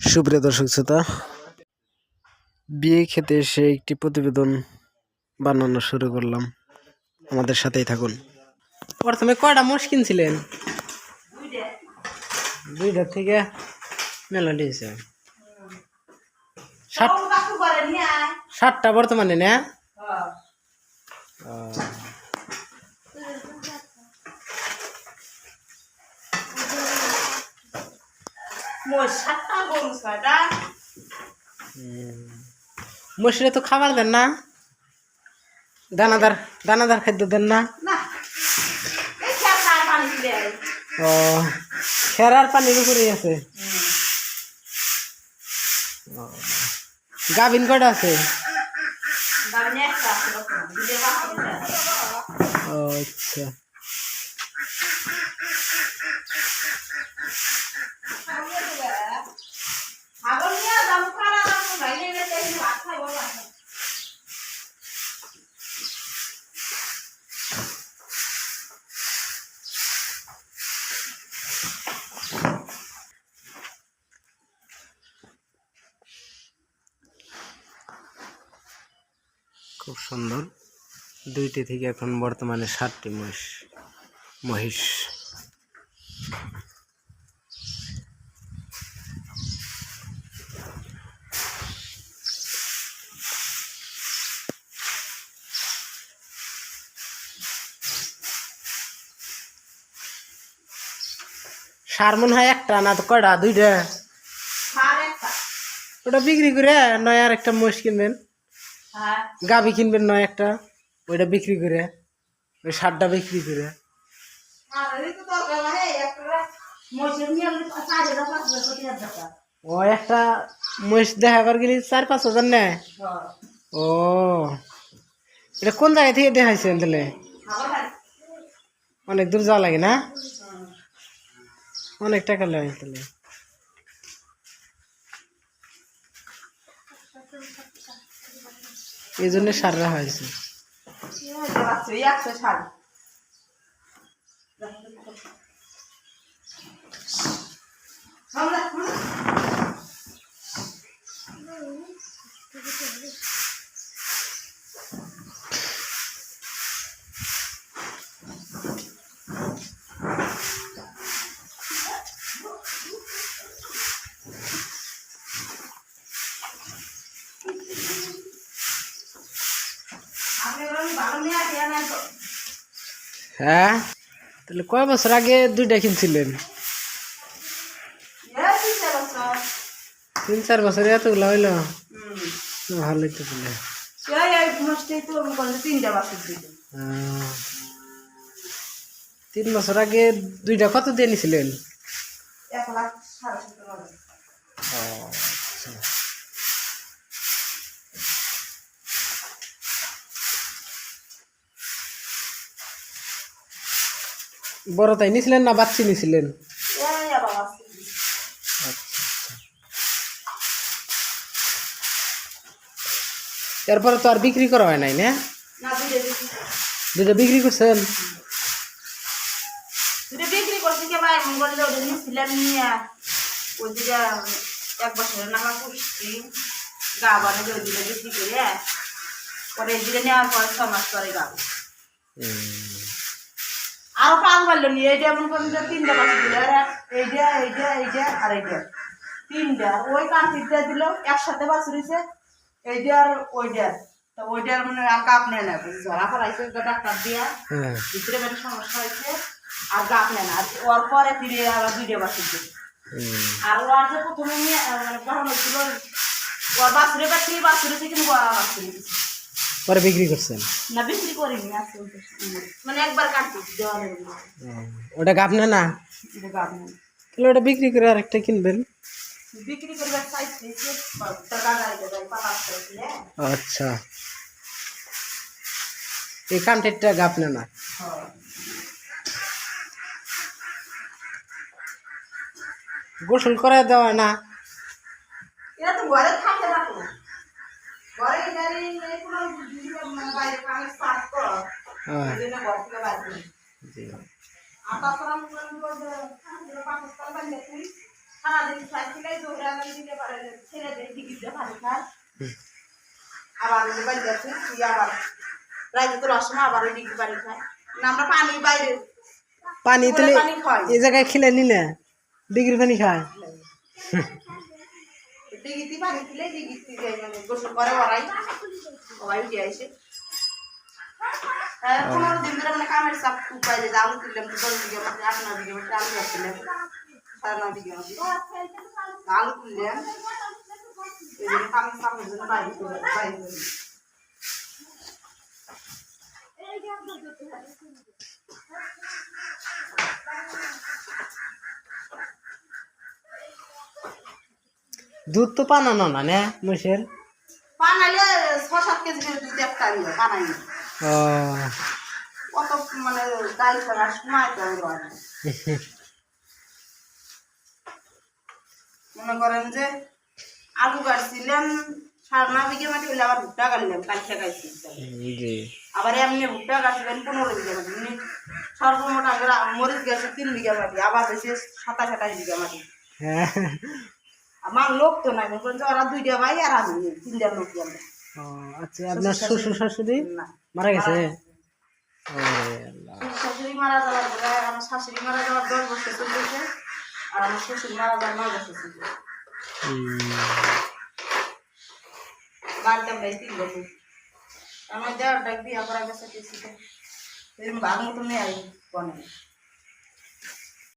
সুপ্রিয় দর্শক শ্রোতা বিয়ে খেতে এসে একটি প্রতিবেদন বানানো শুরু করলাম। আমাদের সাথেই থাকুন। প্রথমে কয়টা মোষ কিনছিলেন? দুইটা থেকে মেলা দিয়েছে ষাট ষাটটা বর্তমানে না? ও। মশিরে তো খাবার দেন না। দানাদার দানাদার খাদ্য দেন না। ও খেরার পানির উপরে আছে। গাভিন কটা আছে। ও আচ্ছা। খুব সুন্দর। দুইটি থেকে এখন বর্তমানে সাতটি মহিষ মহিষ। সার মনে হয় একটা না তো কয়টা? দুইটা? ওটা বিক্রি করে নয় আর একটা মহিষ কিনবেন। গাভি কিনবেন নয় একটা, ওইটা বিক্রি করে, ওই সারটা বিক্রি করে। ও, একটা মহিষ দেখা কর গেলি, চার পাঁচ হাজার নেয়? ও, এটা কোন জায়গা থেকে দেখাইছেন তাহলে? অনেক দূর যাওয়া লাগে না? অনেক টাকা লাগে তাহলে। এই জন্য সাররা হয়েছে। হ্যাঁ? তাহলে কয় বছর আগে দুইটা কিনছিলেন? তিন চার বছর। এতগুলো হইল? ভালোই তো তাহলে তিন বছর আগে দুইটা কত দিয়ে নিছিলেন? ও, আচ্ছা। বড় তাই নিছিলেন না বাচ্চি নিছিলেন? এরপরে তো আর বিক্রি করা হয় নাই না? দুটো বিক্রি করছেন? করছি এক বছরের নামা পুষছি গা বানে বিক্রি করে পরে এই দিকে নেওয়ার পরে ছ মাস পরে গা আরও পাল মারলো নিয়ে এইটা এমন করেন যে তিনটা বাচ্চা দিল এইটা এইটা এইটা আর এইটা তিনটা। ওই কান্তিটা দিল একসাথে বাছুর হয়েছে এইটা আর ওইটা তো ওইটার মানে আর কাপ নেয় না ঝরা ফেলাইছে ডাক্তার দিয়া হ্যাঁ। ভিতরে বেশি সমস্যা হয়েছে আর গাছ নেয় না। আর ওর পরে ফিরে আবার দুইটা বাছুর আর ওর যে প্রথমে মানে গ্রহণ হয়েছিল ওর বাছুরে বাছুরি বাছুরে থেকে কিন্তু ওরা বাছুরি দিছে। পরে বিক্রি করছেন? না বিক্রি করিনি মানে একবার নেই ওটা গাপ না না? তাহলে ওটা বিক্রি করে আরেকটা কিনবেন। বিক্রি করবার চাইছি টাকা গাড়িতে যাই পাতা করে আচ্ছা। এই কান্টেরটা গাপ না না? গোসল করে দেওয়া না? এরা তো ঘরে থাকে না বাইরে করো। হ্যাঁ। মনে তুই আবার রাইতে আবার ডিগ্রি বাড়ি খায় না আমরা পানি বাইরে পানি তুলে। এই জায়গায় খেলে নিলে ডিগ্রি পানি খায়। ডিগিতে পানি দিলে ডিগিতে যাই মানে গোসল করে ওরাই ওরাই উঠে আসে হ্যাঁ, পনেরো দিন ধরে মানে কামের চাপ খুব বাইরে আলু তুললাম তো দশ বিঘা মাটি আট নয় বিঘা মাটি আলু সাড়ে নয় বিঘা আলু তুললাম। কামের জন্য বাইরে বাইরে দুধ তো পানানো না না মহিষের? পানাইলে ছ সাত কেজি করে দুধ একটা মানে ডাল ছাড়া সময় তো। মনে করেন যে আলু কাটছিলাম সাড়ে নয় বিঘে মাটি হলে আবার ভুট্টা কাটলাম কালকে গাইছি আবার এমনি ভুট্টা কাটছিলেন পনেরো বিঘা মাটি। মানে সর্বমোট আমরা মরিচ গেছে তিন বিঘা মাটি আবার হয়েছে সাতাশ আঠাশ বিঘা মাটি। হ্যাঁ। আমার লোক তো নাই। মনে করেন ওরা দুইটা ভাই আর আমি তিনটা লোক আমরা আচ্ছা আপনার শ্বশুর শাশুড়ি মারা গেছে? শাশুড়ি মারা যাওয়ার পরে আমার শাশুড়ি মারা যাওয়ার দশ বছর চলতেছে আর আমার শ্বশুর মারা যাওয়ার নয় বছর চলতেছে বাড়িতে আমরা তিন বছর। আমার দেওয়ার ডাক বিয়া করা গেছে কিছু তো এরকম ভাগ মতো নেই আর বনে।